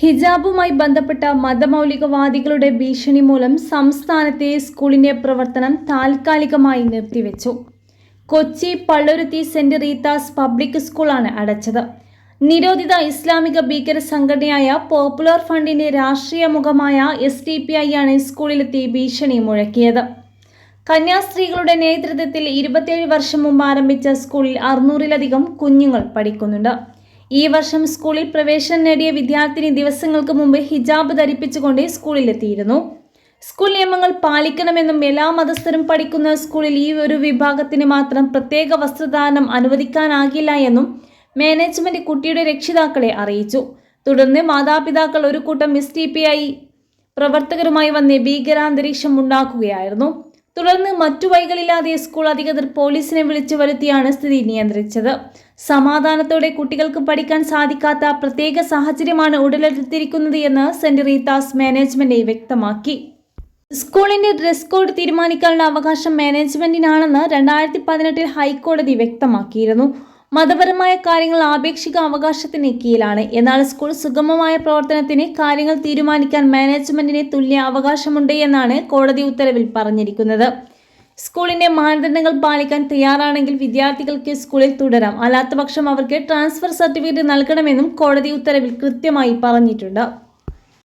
ഹിജാബുമായി ബന്ധപ്പെട്ട മതമൗലികവാദികളുടെ ഭീഷണി മൂലം സംസ്ഥാനത്തെ സ്കൂളിന്റെ പ്രവർത്തനം താൽക്കാലികമായി നിർത്തിവെച്ചു. Kochi Palluruthy saint Rita's public സ്കൂളാണ് അടച്ചത്. നിരോധിത ഇസ്ലാമിക ഭീകര സംഘടനയായ പോപ്പുലർ ഫണ്ടിന്റെ രാഷ്ട്രീയ മുഖമായ എസ് ഡി പി ഐ ആണ് സ്കൂളിലെത്തി ഭീഷണി മുഴക്കിയത്. കന്യാസ്ത്രീകളുടെ നേതൃത്വത്തിൽ ഇരുപത്തിയേഴ് വർഷം മുമ്പ് ആരംഭിച്ച സ്കൂളിൽ അറുന്നൂറിലധികം കുഞ്ഞുങ്ങൾ പഠിക്കുന്നുണ്ട്. ഈ വർഷം സ്കൂളിൽ പ്രവേശനം നേടിയ വിദ്യാർത്ഥിനി ദിവസങ്ങൾക്ക് മുമ്പ് ഹിജാബ് ധരിപ്പിച്ചുകൊണ്ട് സ്കൂളിലെത്തിയിരുന്നു. സ്കൂൾ നിയമങ്ങൾ പാലിക്കണമെന്നും എല്ലാ മതസ്ഥരും പഠിക്കുന്ന സ്കൂളിൽ ഈ ഒരു വിഭാഗത്തിന് മാത്രം പ്രത്യേക വസ്ത്രധാരണം അനുവദിക്കാനാകില്ല എന്നും മാനേജ്മെന്റ് കുട്ടിയുടെ രക്ഷിതാക്കളെ അറിയിച്ചു. തുടർന്ന് മാതാപിതാക്കൾ ഒരു കൂട്ടം എസ് ടി പി ഐ പ്രവർത്തകരുമായി വന്ന് ഭീകരാന്തരീക്ഷം ഉണ്ടാക്കുകയായിരുന്നു. തുടർന്ന് മറ്റു വൈകളില്ലാതെ സ്കൂൾ അധികൃതർ പോലീസിനെ വിളിച്ചു വരുത്തിയാണ് സ്ഥിതി നിയന്ത്രിച്ചത്. സമാധാനത്തോടെ കുട്ടികൾക്ക് പഠിക്കാൻ സാധിക്കാത്ത പ്രത്യേക സാഹചര്യമാണ് ഉടലെടുത്തിരിക്കുന്നത് എന്ന് സെന്റ് റീതാസ് മാനേജ്മെന്റ് വ്യക്തമാക്കി. സ്കൂളിന്റെ ഡ്രസ് കോഡ് തീരുമാനിക്കാനുള്ള അവകാശം മാനേജ്മെന്റിനാണെന്ന് രണ്ടായിരത്തി പതിനെട്ടിൽ ഹൈക്കോടതി വ്യക്തമാക്കിയിരുന്നു. മതപരമായ കാര്യങ്ങൾ ആപേക്ഷിക അവകാശത്തിന് കീഴിലാണ്. എന്നാൽ സ്കൂൾ സുഗമമായ പ്രവർത്തനത്തിന് കാര്യങ്ങൾ തീരുമാനിക്കാൻ മാനേജ്മെന്റിന് തുല്യ അവകാശമുണ്ട് എന്നാണ് കോടതി ഉത്തരവിൽ പറഞ്ഞിരിക്കുന്നത്. സ്കൂളിന്റെ മാനദണ്ഡങ്ങൾ പാലിക്കാൻ തയ്യാറാണെങ്കിൽ വിദ്യാർത്ഥികൾക്ക് സ്കൂളിൽ തുടരാം. അല്ലാത്തപക്ഷം അവർക്ക് ട്രാൻസ്ഫർ സർട്ടിഫിക്കറ്റ് നൽകണമെന്നും കോടതി ഉത്തരവിൽ കൃത്യമായി പറഞ്ഞിട്ടുണ്ട്.